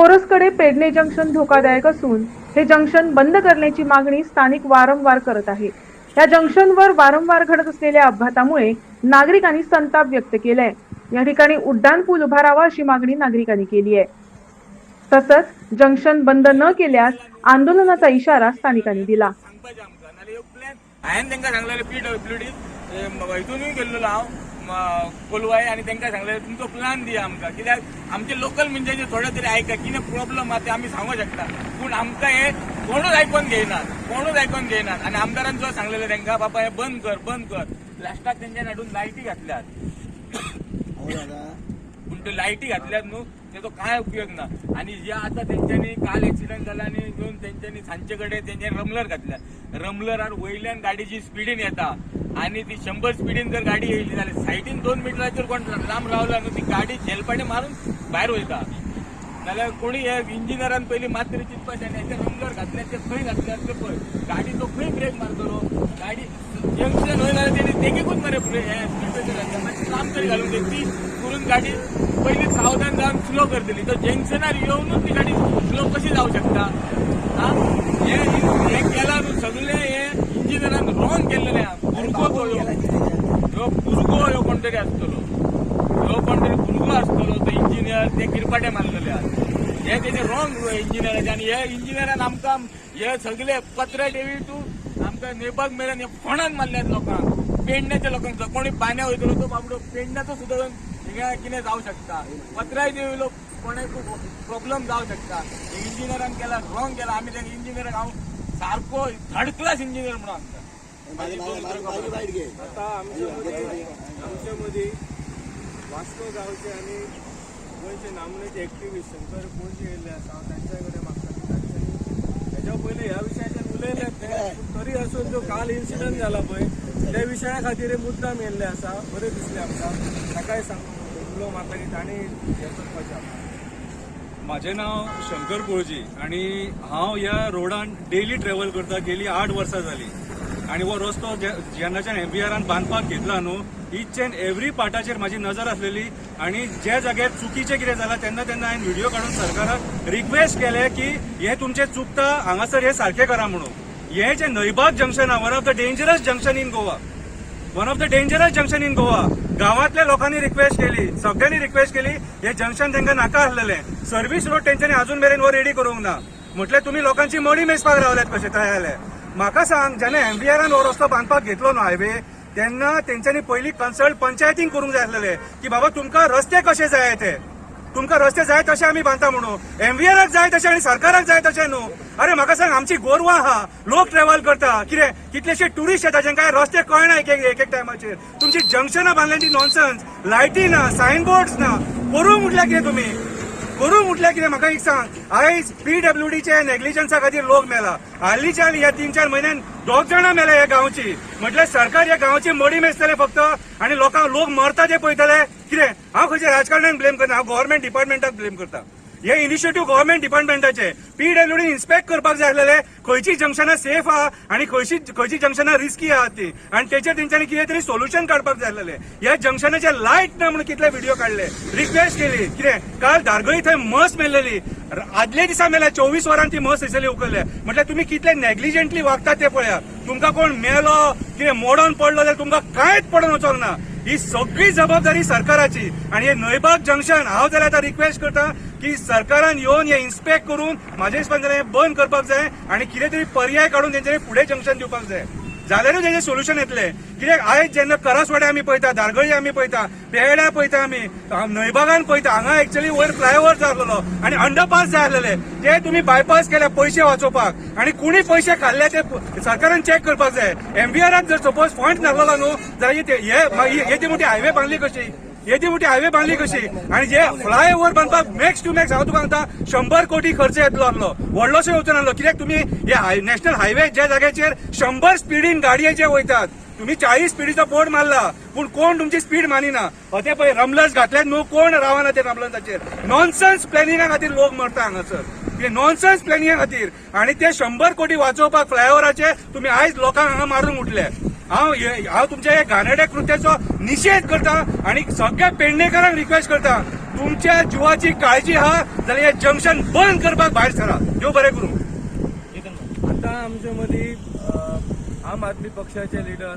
कोरसकडे Pedne junction धोकादायक असून हे जंक्शन बंद करण्याची मागणी स्थानिक वारंवार करत आहे. या जंक्शनवर वारंवार घडत असलेल्या अपघातामुळे नागरिकांनी संताप व्यक्त केलाय. या ठिकाणी उड्डाण पूल उभारावा अशी मागणी नागरिकांनी केली आहे. तसंच जंक्शन बंद न केल्यास आंदोलनाचा इशारा स्थानिकांनी दिला. हांवें तांकां सांगलेलें पी डब्ल्यू डी हितूनूय गेल्लो हांव कोलवाय आनी तांकां सांगलेलें तुमचो प्लॅन दिया आमकां. कित्याक आमचे लोकल मनशाचे थोडे तरी आयका कितें प्रॉब्लम आहा ते आमी सांगूं शकता. पूण आमकां हे कोणूच आयकून घेयनात कोणूच आयकून घेयनात आनी आमदारान सुद्दां सांगलेलें तांकां बाबा हें बंद कर बंद कर. लास्टाक तेंच्यानी हाडून लायटी घातल्यात. पूण त्यो लायटी घातल्यात न्हू तेचो कांय उपयोग ना? आनी जे आतां तेंच्यांनी काल एक्सिडंट जाला आनी घेवन तेंच्यांनी सांचे कडेन रमलर घातल्या. रमलरार वयल्यान गाडीची स्पीडीन स्पिडीन येता. आनी ती शंबर स्पिडीन जर गाडी येयली जाल्यार सायडीन दोन मिटराचेर कोण? लांब रावला न्हू ती गाडी झेलपाटी मारून भायर वयता नाल्यार कोणी हे इंजिनियरान पयलीं मात तरी चिंतपाचें आनी हेचे रमलर घातल्या ते खंय घातल्या ते पळय गाडी तो खंय ब्रेक मारतलो गाडी जंक्शन वयना तेणी तेगेकूच मरे हे स्पीड घातल्या. मातशें लांब तरी घालून जाय ती. करून गाडी पयलीं सावधान जावन स्लो करतली तो जंक्शनार येवनूच ती गाडी स्लो कशी जावं शकता? हा? हे हे केला न्हू सगळे हे इंजिनियरान रॉंग केल्लेले आहा. भुरगो तो ह्यो भुरगो ह्यो कोण तरी आसतलो ह्यो कोण तरी भुरगो आसतलो तो. इंजिनियर ते किरपाटे मारलेले आहा हे तेजे रॉंग इंजिनियराचे आनी हे इंजिनियरान आमकां हे सगळे पत्रे टेवी टू आमकां नेबाक मेळ्ळें फोंडान मारल्यात लोकांक पेडण्याच्या लोकांक कोणी पाण्या वयतलो तो बाबडो पेडण्याचो सुद्दां हिंगा कितें जावं शकता पत्राय देविलो कोणाक प्रॉब्लेम जावं शकता. इंजिनियरान केला रॉंग केला. आमी त्या इंजिनियराक हांव सारको थर्ड क्लास इंजिनियर म्हणून आमकां आता आमच्या मध्ये आमच्या मध्ये वास्को गावचे आणि गोंयचे नामनेचे एक्टिव्हिस्ट शंकर कोणचे येयल्ले आसा तांच्या कडेन मागता हेच्या पयलीं ह्या विशयाचेर उलयले तरी असून जो काल इन्सिडंट जाला पळय त्या विशया खातीर मुद्दाम येयल्ले आसा बरें दिसलें आमकां ताकाय सांग. उलो मारता की हें माझे नाव शंकर कोळजी आणि हांव ह्या रोडान डेली ट्रॅव्हल करता गेली आठ वर्सां जाली आणि हो रस्तो जे- जेन्नाच्यान एमबीआरान बांदपाक घेतला न्हू इच अँड एव्हरी पार्टाचेर म्हाजी नजर आसलेली आणि ज्या जाग्यार चुकीचें कितें जालां तेन्ना तेन्ना हांवें व्हिडिओ काडून सरकाराक रिक्वेस्ट केले की हे तुमचें चुकता हांगासर हे सारकें करा म्हणून. हे जे नैबाग जंक्शन आहा one of the dangerous junction in Goa. One of the dangerous junction in Goa गावातल्या लोकांनी रिक्वेस्ट केली सगळ्यांनी रिक्वेस्ट केली हे जंक्शन तांकां नाका आसलेलें सर्व्हिस रोड तेंच्यांनी अजून मेरेन वो रेडी करूंक ना. म्हटल्यार तुमी लोकांची मणी मेजपाक रावल्यात कशें तयार जाले म्हाका सांग जेन्ना एमबीआरान हो रस्तो बांदपाक घेतलो न्हू हायवे तेन्ना तेंच्यांनी पयलीं कन्सल्ट पंचायतींक करूंक जाय आसलेले की बाबा तुमकां रस्ते कशे जाय ते तुमकां रस्ते जाय तशे आमी बांदता म्हणून. एमव्हीआराक जाय तशें आनी सरकाराक जाय तशें न्हू. अरे म्हाका सांग आमची गोरवां आहा लोक ट्रॅव्हल करता. कितें कितलेशे टुरिस्ट येता जांकां रस्ते कळना एक एक एक टायमाचेर तुमची जंक्शनां बांदल्यांची नॉनसन्स लायटी ना सायनबोर्ड्स ना करूंक म्हटल्यार कितें तुमी करूंक म्हटल्यार कितें म्हाका एक सांग. आयज पीडब्ल्यूडीचे नेग्लिजन्सा खातीर लोक मेला. हालींच्या ह्या तीन चार म्हयन्यान दोग जाणां मेल्या ह्या गांवची. म्हटल्यार सरकार ह्या गांवची मडी मेजतले फक्त. आनी लोकांक लोक मरता ते पळयतले कितें? हांव खंयच्या राजकारण्याक ब्लेम करना हांव गव्हर्मेंट डिपार्टमेंटाक ब्लेम करता. हे इनिशिएटीव गव्हर्मेंट डिपार्टमेंटाचे पीडब्ल्यूडी इन्स्पेक्ट करपाक जाय आसलेले. खंयची जंक्शनां सेफ आहा आणि खंयची खंयची जंक्शनां रिस्की आहात ती. आणि तेचेर तेंच्यांनी कितें तरी सोल्युशन काडपाक जाय आसलेले. ह्या जंक्शनाचे लायट ना म्हणून कितले व्हिडिओ काडले रिक्वेस्ट केली. कितें? काल धारगळी थंय मस मेल्लेली आदले दिसा मेल्या. चोवीस वरां ती मस थंयसरली उखल्ले म्हटल्यार तुमी कितले नेग्लिजंटली वागतात ते पळयात तुमकां कोण मेलो? कितें? मोडोन पडलो जाल्यार तुमकां कांयच पडोन वचोंक ना ही सगळी जबाबदारी सरकाराची. आणि हे न्हयबाग जंक्शन हांव जाल्यार आतां रिक्वेस्ट करता की सरकारान येवन हे इन्स्पेक्ट करून म्हाज्या हिसपान जाल्यार हें बंद करपाक जाय आणि कितें तरी पर्याय काडून तेंच्यांनी फुडें जंक्शन दिवपाक जाय. जाल्यारूच हेजें सोल्युशन येतलें कित्याक आयज जेन्ना करसवाडे आमी पळयता धारगळी आमी पळयता पेहड्या पळयता आमी न्हयबागान पळयता हांगा एक्चुअली वयर फ्लायओव्हर जाय आसलेलो आनी अंडरपास जाय आसलेले ते तुमी बायपास केल्या पयशे वाचोवपाक आनी कुणी पयशे खाल्ले ते सरकारान चॅक करपाक जाय एमबीआराक जर सपोज फंड नासलो न्हू जाल्यार हे- हे मोठी हायवे बांदली कशी येदी मोठी हायवे बांदली कशी? आणि जे फ्लायओव्हर बांदपाक मॅक्स टू मॅक्स हांव तुका सांगता शंबर कोटी खर्च येतलो आसलो व्हडलोसो येवचो नासलो कित्याक तुमी हे नॅशनल हायवे ज्या जाग्याचेर शंबर स्पिडीन गाडये जे वयतात तुम्ही चाळीस स्पिडीचो बोर्ड मारला. पूण कोण तुमची स्पीड मानिना? ते पळय रमलस घातल्यात. न्हू कोण रावना ते रमलसाचेर नॉनसन्स प्लॅनिंगा खातीर लोक मरता हांगासर. नॉनसन्स प्लॅनिंगा खातीर. आणि ते शंबर कोटी वाचोवपाक फ्लायओव्हराचे तुम्ही आयज लोकांक हांगा मारून उठले. हांव हे- हांव तुमच्या हे घाणेड्या कृत्याचो निषेध करता आणि सगळ्या पेडणेकारांक रिक्वेस्ट करता. तुमच्या जिवाची काळजी हा जाल्यार हे जंक्शन बंद करपाक भायर सरा. देव बरें करूं आता आमच्या मदीं आम आदमी पक्षाचे लिडर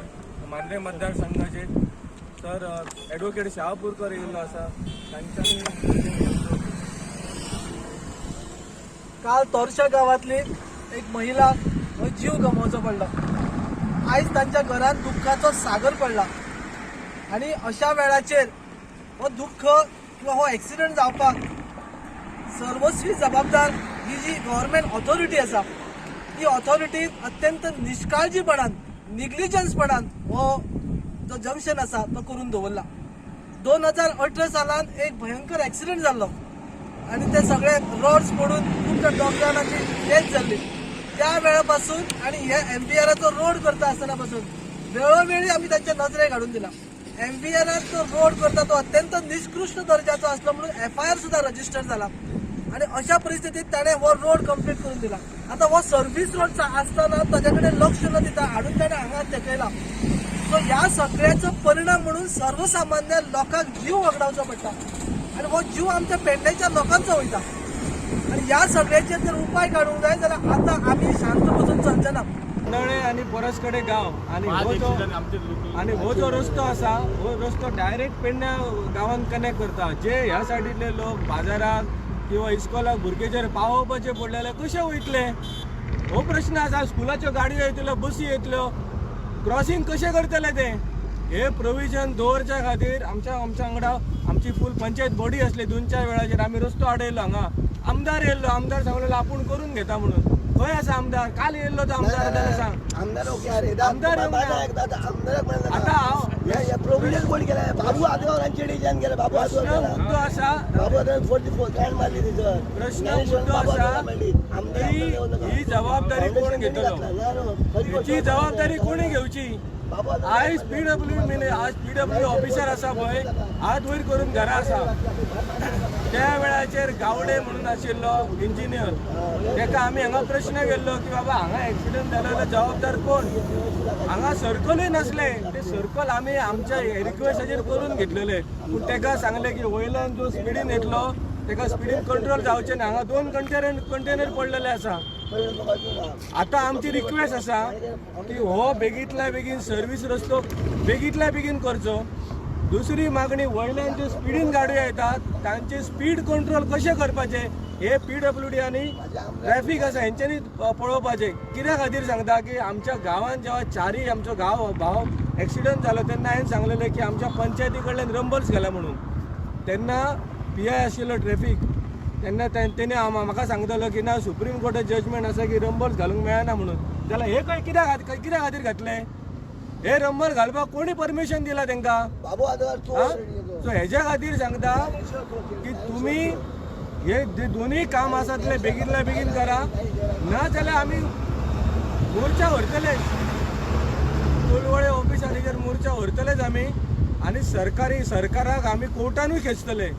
मांद्रे मतदारसंघाचे तर ॲडव्होकेट शहापूरकर येयल्लो आसा तांच्यांनी काल तोरशा गावातली एक महिला हो जीव गमोवचो पडला. आयज तांच्या घरात दुःखाचो सागर पडला. आणि अशा वेळाचेर हो दुःख किंवा हो ॲक्सिडेंट जावपाक सर्वस्वी जबाबदार ही जी गव्हर्मेंट ऑथॉरिटी आसा ती ऑथॉरिटी अत्यंत निष्काळजीपणान निग्लिजन्सपणान हो जो जंक्शन आसा तो करून दवरला. दोन हजार अठरा सालांत एक भयंकर ॲक्सिडेंट जाल्लो आणि ते सगळे रोड्स पडून खूब डॉक्टरांची जाणांची डेथ जाल्ली त्या वेळापासून आणि ह्या एम बी आराचो रोड करता आसतना पासून वेळोवेळी आम्ही त्यांच्या नजरेक हाडून दिला. एम बी आर जो रोड करता तो अत्यंत निष्कृष्ट दर्जाचो असलो म्हणून एफ आय आर सुद्धा रजिस्टर झाला. आणि अशा परिस्थितीत ताणे हो रोड कंप्लीट करून दिला. आता हो सर्व्हिस रोड असताना ताच्याकडे लक्ष न दिता हाडून ताणे हांगा तेकयला सो ह्या सगळ्याचो परिणाम म्हणून सर्वसामान्य लोकांक जीव वगडावचो पडटा आणि हो जीव आमच्या पेडण्याच्या लोकांचो वयता ह्या सगळ्याचे जर उपाय काढूंक जाय जाल्यार आता आम्ही शांत बसून चलचे ना नळे आणि परसकडे गाव आणि हो जो आणि हो जो रस्तो आसा हो रस्तो डायरेक्ट पेडण्या गावान कनेक्ट करता. जे ह्या सायडीतले लोक बाजारात किंवा इस्कॉलाक भुरगे जर पावोवपाचे पडलेले कशे वयतले हो प्रश्न आसा स्कुलाच्यो गाडयो येतल्यो बसी येतल्यो. क्रॉसिंग कशें करतले ते? हे प्रोविजन दवरच्या खातीर आमच्या आमच्या वांगडा आमची फूल पंचायत बॉडी असली दोन चार वेळाचेर आमी रस्तो आडयलो हांगा. आमदार येयल्लो आमदार सांगलेलो आपूण करून घेता म्हणून. खंय आसा आमदार? काल येयल्लो तो आमदार आतां सांग. आमदार आमदार आता हांव कोण बाबू केला. प्रश्न मुद्दो आसा बाबू आदगाव फोर्टी फोर कांड मारली तिथं प्रश्न मुद्दो आसा. आमदार ही. ही जबाबदारी कोण घेतलो. हेची जबाबदारी कोणी घेवची बाबू आदगाव आयज पीडब्ल्यू मिने आज पीडब्ल्यू ऑफिसर आसा पळय हात वयर करून घरा आसा त्या वेळाचेर गावडे म्हणून आशिल्लो इंजिनियर तेका आमी हांगा प्रश्न केल्लो की बाबा हांगा एक्सिडंट जालो जाल्यार जबाबदार कोण? हांगा सर्कलूय नासले. ते सर्कल आमी आमच्या रिक्वेस्टाचेर करून घेतलेले. पूण ताका सांगले की वयल्यान जो स्पिडीन येतलो तेका स्पिडीन कंट्रोल जावचे ना हांगा दोन कंटेनर कंटेनर पडलेले आसा आतां आमची रिक्वेस्ट आसा की हो बेगींतल्या बेगीन सर्वीस रस्तो बेगींतल्या बेगीन करचो. दुसरी मागणी वयल्यान ज्यो स्पिडीन गाडयो येतात. तांचे स्पीड कंट्रोल कशें करपाचे? हे पी डब्ल्यू डी आनी ट्रॅफीक आसा हेंच्यांनी पळोवपाचे. कित्या खातीर सांगता की आमच्या गांवांत जेव्हा चारय आमचो गांव भाव एक्सिडंट जालो तेन्ना हांवें सांगलेलें की आमच्या पंचायती कडल्यान रंबल्स गेला म्हणून. तेन्ना पी आय आशिल्लो ट्रॅफिक तेन्ना ते- तेणे आम- म्हाका सांगतालो की ना सुप्रीम कोर्टात जजमेंट आसा की रंबल्स घालूंक मेळना म्हणून. जाल्यार हे खंय कित्याक कित्या खातीर घातले हे रंबल घालपाक कोणी परमिशन दिला तांकां. सो हेज्या खातीर सांगता की तुमी हे दोनूय काम आसा ते बेगीतल्या बेगीन करा. ना जाल्यार आमी मोर्चा व्हरतले कोलवळे ऑफिसाचेर मोर्चा व्हरतलेच आमी आनी सरकारी सरकाराक आमी कोर्टानूय खेचतले.